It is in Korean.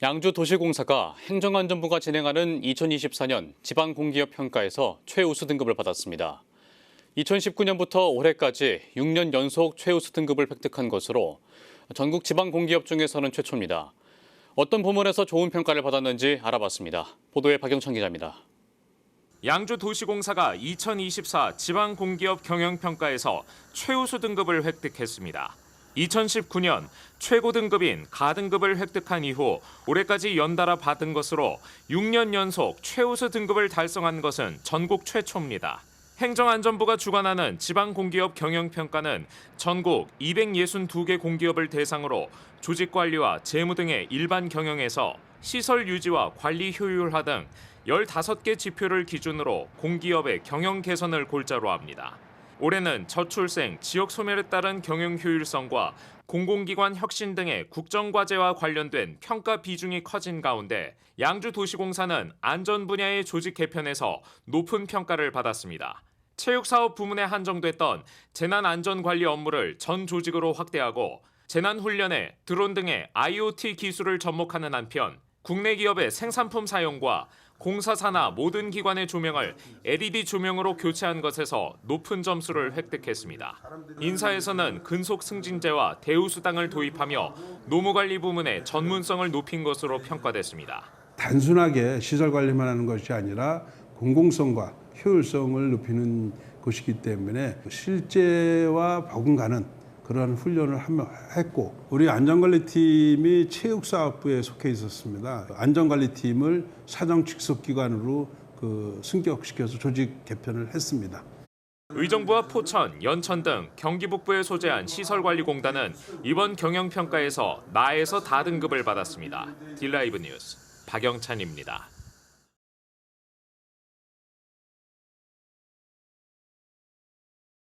양주도시공사가 행정안전부가 진행하는 2024년 지방공기업 평가에서 최우수 등급을 받았습니다. 2019년부터 올해까지 6년 연속 최우수 등급을 획득한 것으로 전국 지방공기업 중에서는 최초입니다. 어떤 부문에서 좋은 평가를 받았는지 알아봤습니다. 보도에 박영천 기자입니다. 양주도시공사가 2024 지방공기업 경영평가에서 최우수 등급을 획득했습니다. 2019년 최고 등급인 가등급을 획득한 이후 올해까지 연달아 받은 것으로 6년 연속 최우수 등급을 달성한 것은 전국 최초입니다. 행정안전부가 주관하는 지방공기업 경영평가는 전국 262개 공기업을 대상으로 조직관리와 재무 등의 일반 경영에서 시설 유지와 관리 효율화 등 15개 지표를 기준으로 공기업의 경영 개선을 골자로 합니다. 올해는 저출생, 지역 소멸에 따른 경영 효율성과 공공기관 혁신 등의 국정과제와 관련된 평가 비중이 커진 가운데 양주도시공사는 안전 분야의 조직 개편에서 높은 평가를 받았습니다. 체육사업 부문에 한정됐던 재난안전관리 업무를 전 조직으로 확대하고 재난훈련에 드론 등의 IoT 기술을 접목하는 한편 국내 기업의 생산품 사용과 공사 산하 모든 기관의 조명을 LED 조명으로 교체한 것에서 높은 점수를 획득했습니다. 인사에서는 근속 승진제와 대우수당을 도입하며 노무관리 부문의 전문성을 높인 것으로 평가됐습니다. 단순하게 시설 관리만 하는 것이 아니라 공공성과 효율성을 높이는 것이기 때문에 실제와 버금가는 그러한 훈련을 했고 우리 안전관리팀이 체육사업부에 속해 있었습니다. 안전관리팀을 사정 직속기관으로 그 승격시켜서 조직 개편을 했습니다. 의정부와 포천, 연천 등 경기 북부에 소재한 시설관리공단은 이번 경영평가에서 나에서 다 등급을 받았습니다. 딜라이브 뉴스 박영찬입니다.